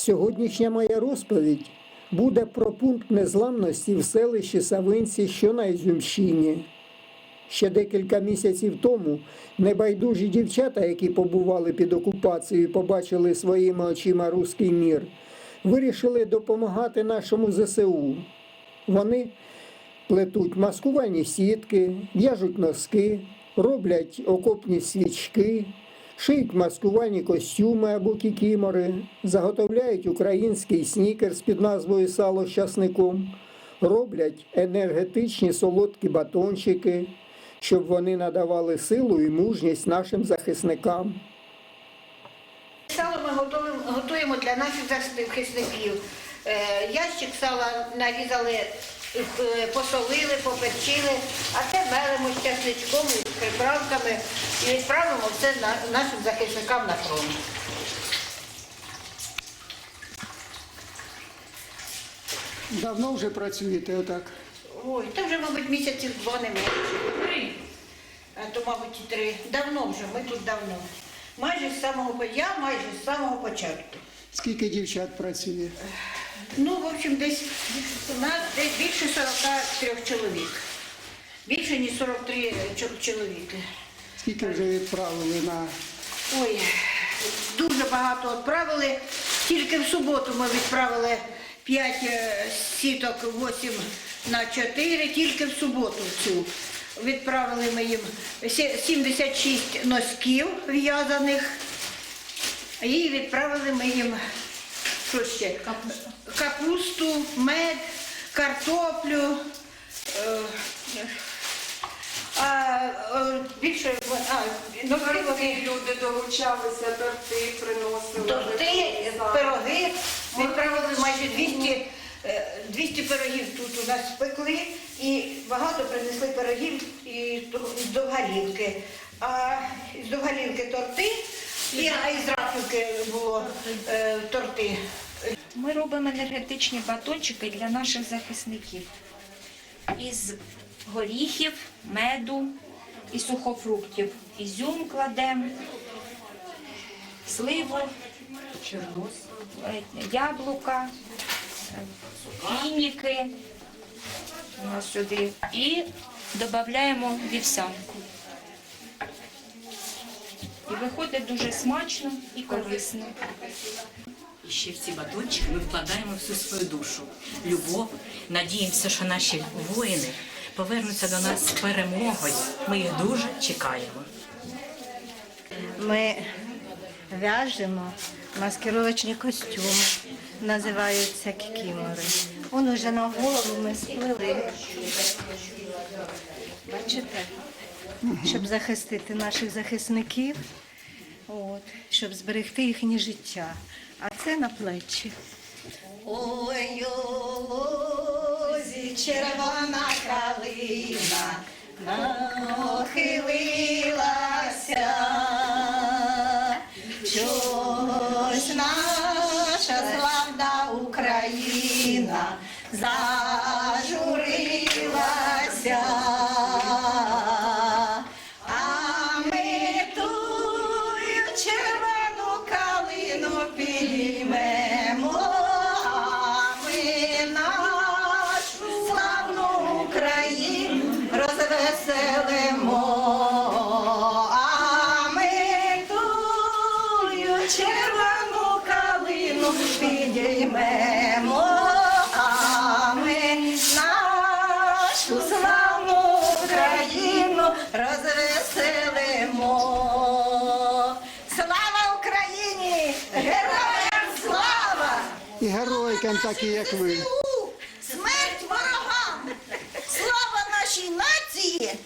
Сьогоднішня моя розповідь буде про пункт незламності в селищі Савинці, що на Ізюмщині. Ще декілька місяців тому небайдужі дівчата, які побували під окупацією і побачили своїми очима руський мір, вирішили допомагати нашому ЗСУ. Вони плетуть маскувальні сітки, в'яжуть носки, роблять окопні свічки, шиють маскувальні костюми або кікімори, заготовляють український снікерс під назвою Сало з часником, роблять енергетичні солодкі батончики, щоб вони надавали силу і мужність нашим захисникам. Сало ми готуємо, для наших захисників. Е, Ящик сала нарізали, е, посолили, поперчили, а це мелимо з часничком приправками і відправимо все нашим захисникам на фронт. Давно вже працюєте отак? Ой, це вже, мабуть, місяців два не. Три. А то, мабуть, і три. Давно вже, ми тут давно. Майже з самого я майже з самого початку. Скільки дівчат працює? Ну, в общем, десь у нас десь більше 43 чоловік. Більше, ніж 43 чоловіки. Скільки вже відправили на Ой, дуже багато відправили. Тільки в суботу ми відправили 5 сіток 8 на 4, тільки в суботу цю. Відправили ми їм 76 носків в'язаних. І відправили ми їм що ще? Капусту. Капусту, мед, картоплю. Е, А, е, більше а, ну, Торти люди долучалися, торти приносили. торти, пироги. Відправили майже 200, е, 200 пирогів тут у нас спекли і багато принесли пирогів і з Довгалівки. А з Довгалівки торти, і, а із Рахівки було е, торти. Ми робимо енергетичні батончики для наших захисників із горіхів, меду і сухофруктів. Ізюм кладемо, сливу, яблука, фініки сюди і додаємо вівсянку. І виходить дуже смачно і корисно. І ще в ці батончики ми вкладаємо всю свою душу, любов. Надіємося, що наші воїни повернуться до нас з перемогою. Ми їх дуже чекаємо. Ми в'яжемо маскировочні костюми, називаються кікімори. Он уже на голову ми сплели. Бачите? Щоб захистити наших захисників, от, щоб зберегти їхнє життя. А це на плечі. Ой, лозі червона калина нахилилася. Чогось наша славна Україна підіймемо, а ми нашу славну Україну розвеселимо. Слава Україні! Героям слава! і героїкам, такі як ви. Смерть ворогам! Слава нашій нації